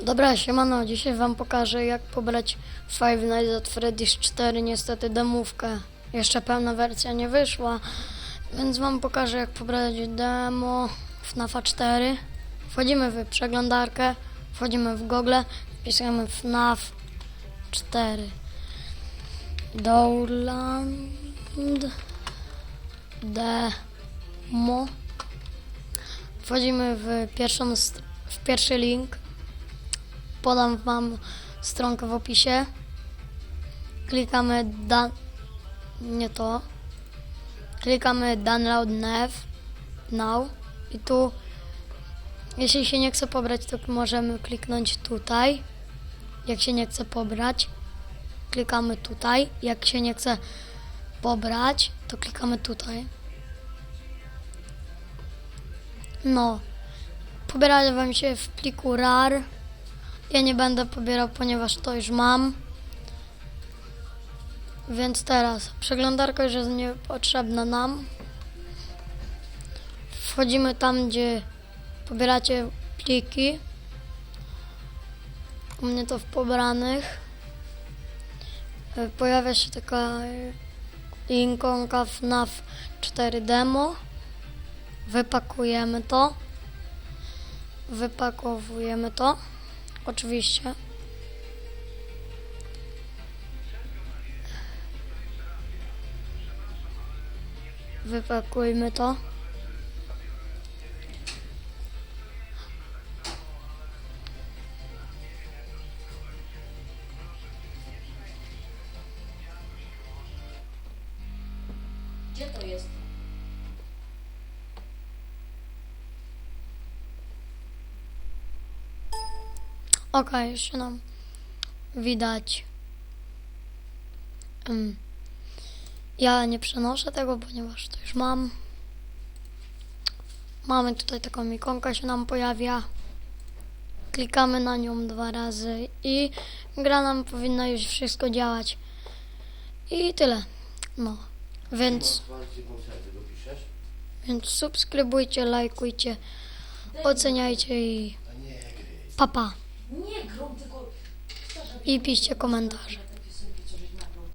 Dobra, siemano, dzisiaj wam pokażę jak pobrać Five Nights at Freddy's 4, niestety demówkę. Jeszcze pełna wersja nie wyszła, więc wam pokażę jak pobrać demo FNAFa 4. Wchodzimy w przeglądarkę, wchodzimy w Google, wpisujemy FNAF 4. Download demo. Wchodzimy w pierwszą, w pierwszy link. Podam wam stronkę w opisie. Klikamy da... nie to. Klikamy download now. now. I tu, jeśli się nie chce pobrać, to możemy kliknąć tutaj. Jak się nie chce pobrać, klikamy tutaj. Jak się nie chce pobrać, to klikamy tutaj. No, pobiera wam się w pliku RAR. Ja nie będę pobierał, ponieważ to już mam. Więc teraz przeglądarka już jest niepotrzebna nam. Wchodzimy tam, gdzie pobieracie pliki. U mnie to w pobranych. Pojawia się taka e, ikonka FNAF 4 demo. Wypakujemy to. Wypakowujemy to. Oczywiście. Wypakujmy to. Gdzie to jest? Okej, jeszcze nam widać. Ym, ja nie przenoszę tego, ponieważ to już mam. Mamy tutaj taką ikonkę się nam pojawia. Klikamy na nią dwa razy i gra nam powinna już wszystko działać. I tyle. No, więc, więc subskrybujcie, lajkujcie, oceniajcie i papa. Pa. Nie tylko... I piszcie komentarze.